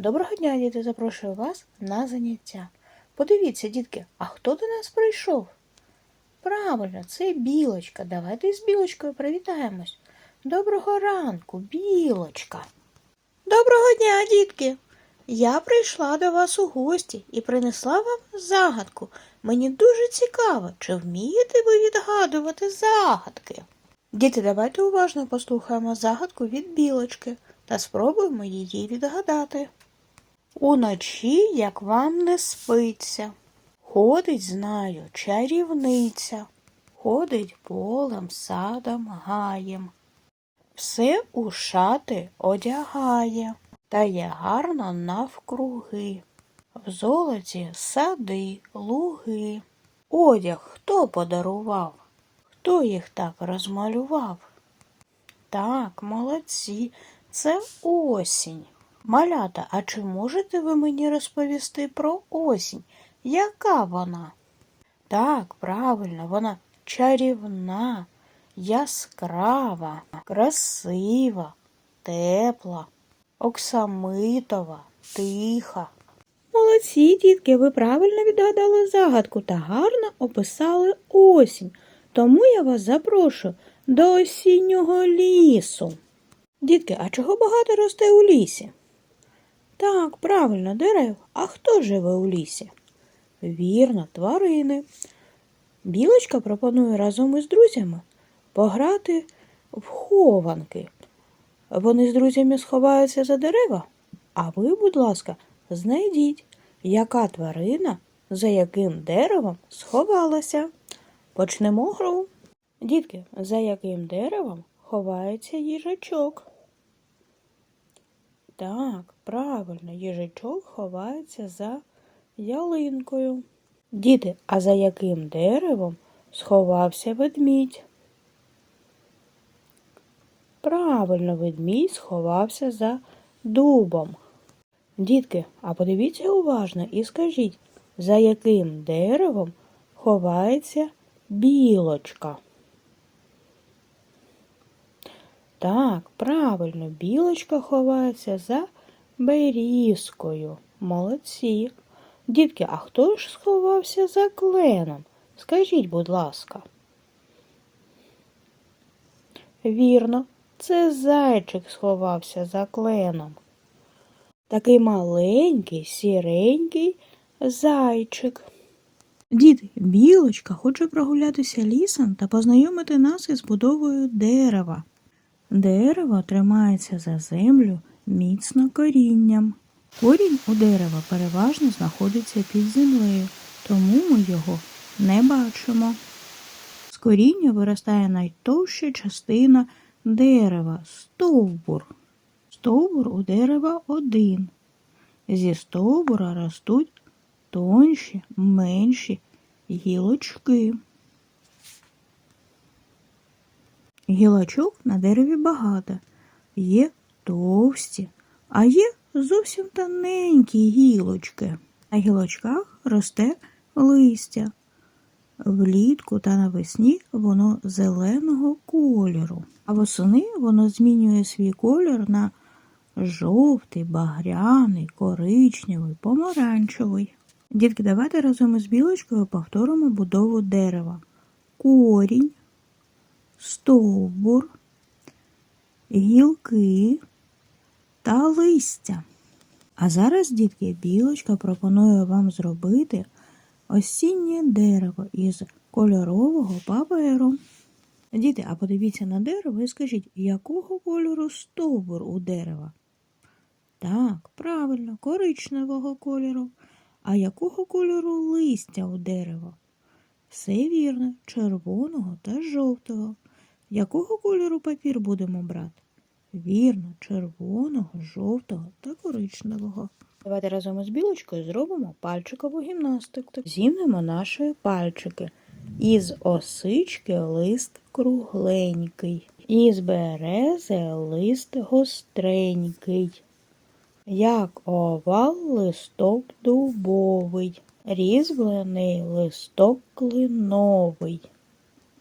Доброго дня, діти, запрошую вас на заняття. Подивіться, дітки, а хто до нас прийшов? Правильно, це білочка. Давайте з білочкою привітаємось. Доброго ранку, білочка. Доброго дня, дітки. Я прийшла до вас у гості і принесла вам загадку. Мені дуже цікаво, чи вмієте ви відгадувати загадки? Діти, давайте уважно послухаємо загадку від білочки та спробуємо її відгадати. Уночі, як вам не спиться, ходить, знаю, чарівниця, ходить полем, садом, гаєм. Все у шати одягає, та є гарно навкруги. В золоті сади, луги. Одяг хто подарував? Хто їх так розмалював? Так, молодці, це осінь. Малята, а чи можете ви мені розповісти про осінь? Яка вона? Так, правильно, вона чарівна, яскрава, красива, тепла, оксамитова, тиха. Молодці, дітки, ви правильно відгадали загадку та гарно описали осінь. Тому я вас запрошую до осіннього лісу. Дітки, а чого багато росте у лісі? Так, правильно, дерев. А хто живе у лісі? Вірно, тварини. Білочка пропонує разом із друзями пограти в хованки. Вони з друзями сховаються за дерева, а ви, будь ласка, знайдіть, яка тварина за яким деревом сховалася. Почнемо гру. Дітки, за яким деревом ховається їжачок? Так, правильно, їжачок ховається за ялинкою. Діти, а за яким деревом сховався ведмідь? Правильно, ведмідь сховався за дубом. Дітки, а подивіться уважно і скажіть, за яким деревом ховається білочка? Так, правильно, білочка ховається за берізкою. Молодці. Дітки, а хто ж сховався за кленом? Скажіть, будь ласка. Вірно, це зайчик сховався за кленом. Такий маленький, сіренький зайчик. Діти, білочка хоче прогулятися лісом та познайомити нас із будовою дерева. Дерево тримається за землю міцно корінням. Корінь у дерева переважно знаходиться під землею, тому ми його не бачимо. З коріння виростає найтовща частина дерева стовбур. Стовбур у дерева один. Зі стовбура ростуть тонші, менші гілочки. Гілочок на дереві багато, є товсті, а є зовсім тоненькі гілочки. На гілочках росте листя. Влітку та навесні воно зеленого кольору, а восени воно змінює свій колір на жовтий, багряний, коричневий, помаранчевий. Дітки, давайте разом із білочкою повторимо будову дерева. Корінь, стовбур, гілки та листя. А зараз, дітки, білочка пропонує вам зробити осіннє дерево із кольорового паперу. Діти, а подивіться на дерево і скажіть, якого кольору стовбур у дерева? Так, правильно, коричневого кольору. А якого кольору листя у дерева? Все вірно, червоного та жовтого. Якого кольору папір будемо брати? Вірно, червоного, жовтого та коричневого. Давайте разом із білочкою зробимо пальчикову гімнастику. Зімнемо наші пальчики. Із осички лист кругленький, із берези лист гостренький. Як овал листок дубовий, різьблений листок клиновий.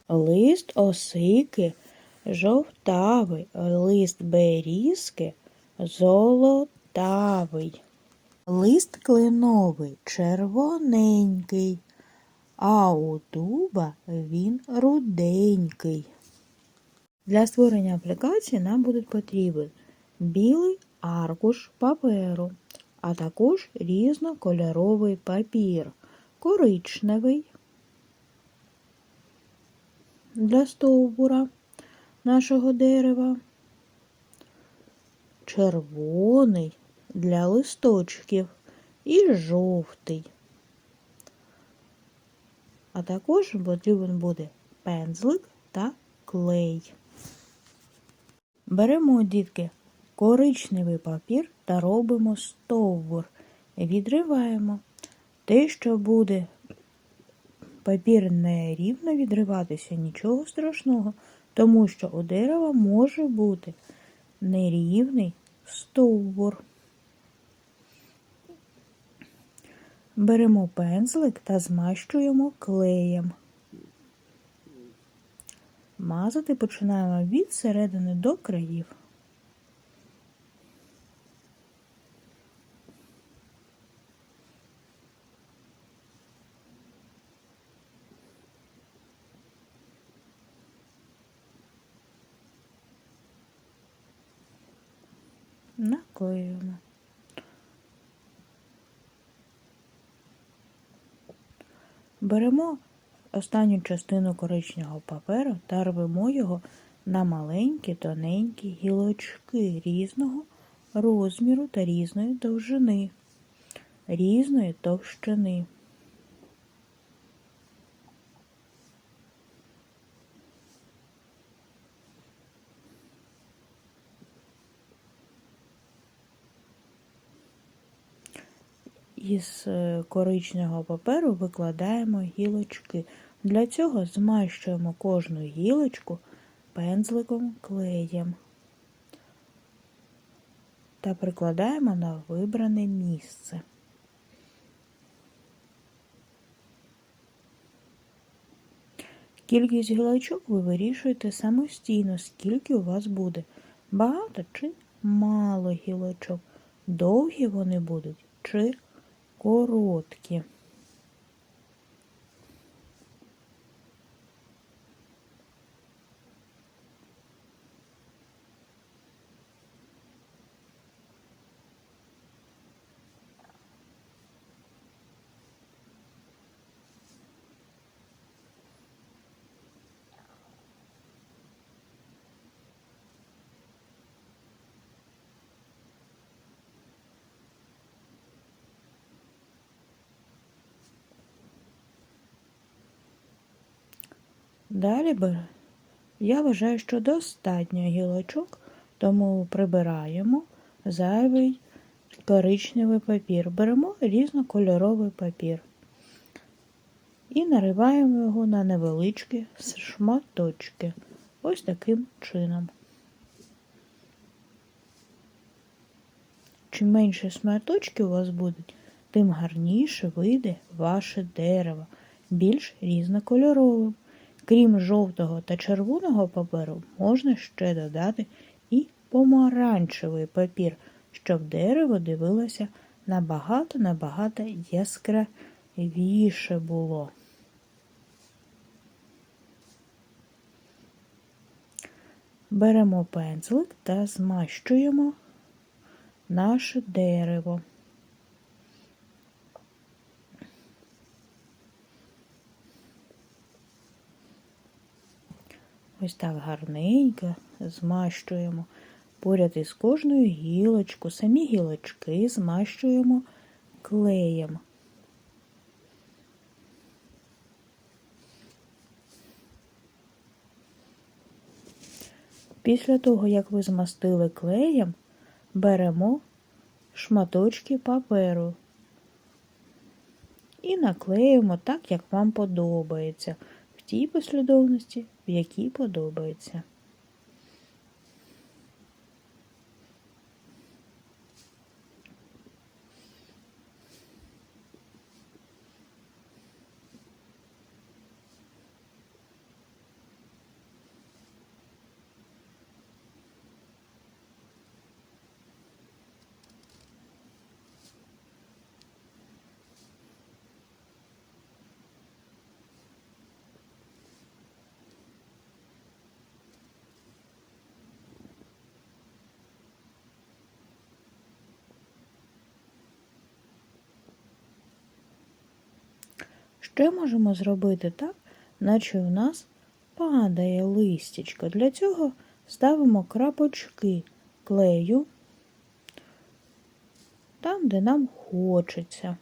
Лист осики жовтавий, лист берізки золотавий. Лист кленовий червоненький, а у дуба він руденький. Для створення аплікації нам буде потрібен білий аркуш паперу, а також різнокольоровий папір, коричневий для стовбура нашого дерева, червоний для листочків і жовтий. А також потрібен буде пензлик та клей. Беремо, дітки, коричневий папір та робимо стовбур. Відриваємо. Те, що буде папір не рівно відриватися, нічого страшного, тому що у дерева може бути нерівний стовбур. Беремо пензлик та змащуємо клеєм. Мазати починаємо від середини до країв. Наклеюємо. Беремо останню частину коричневого паперу та рвемо його на маленькі тоненькі гілочки різного розміру та різної довжини, різної товщини. Із е, коричневого паперу викладаємо гілочки. Для цього змащуємо кожну гілочку пензликом клеєм та прикладаємо на вибране місце. Кількість гілочок ви вирішуєте самостійно, скільки у вас буде. Багато чи мало гілочок. Довгі вони будуть чи короткі. Далі я вважаю, що достатньо гілочок, тому прибираємо зайвий коричневий папір. Беремо різнокольоровий папір і нариваємо його на невеличкі шматочки. Ось таким чином. Чим менше шматочки у вас будуть, тим гарніше вийде ваше дерево, більш різнокольоровим. Крім жовтого та червоного паперу, можна ще додати і помаранчевий папір, щоб дерево дивилося набагато-набагато яскравіше було. Беремо пензлик та змащуємо наше дерево. Ось так гарненько змащуємо. Поряд із кожною гілочку, самі гілочки змащуємо клеєм. Після того, як ви змастили клеєм, беремо шматочки паперу і наклеюємо так, як вам подобається тій послідовності, в якій подобається. Ще можемо зробити так, наче у нас падає листячко. Для цього ставимо крапочки клею там, де нам хочеться.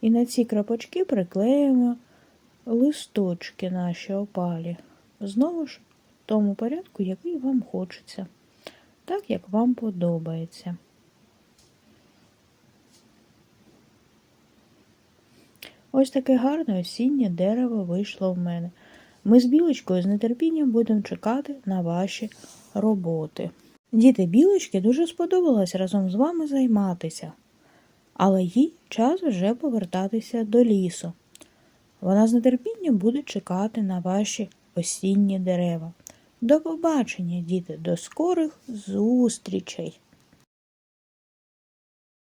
І на ці крапочки приклеїмо листочки наші опалі. Знову ж в тому порядку, який вам хочеться, так як вам подобається. Ось таке гарне осіннє дерево вийшло в мене. Ми з білочкою з нетерпінням будемо чекати на ваші роботи. Діти білочки дуже сподобалось разом з вами займатися, але їй час вже повертатися до лісу. Вона з нетерпінням буде чекати на ваші осінні дерева. До побачення, діти, до скорих зустрічей!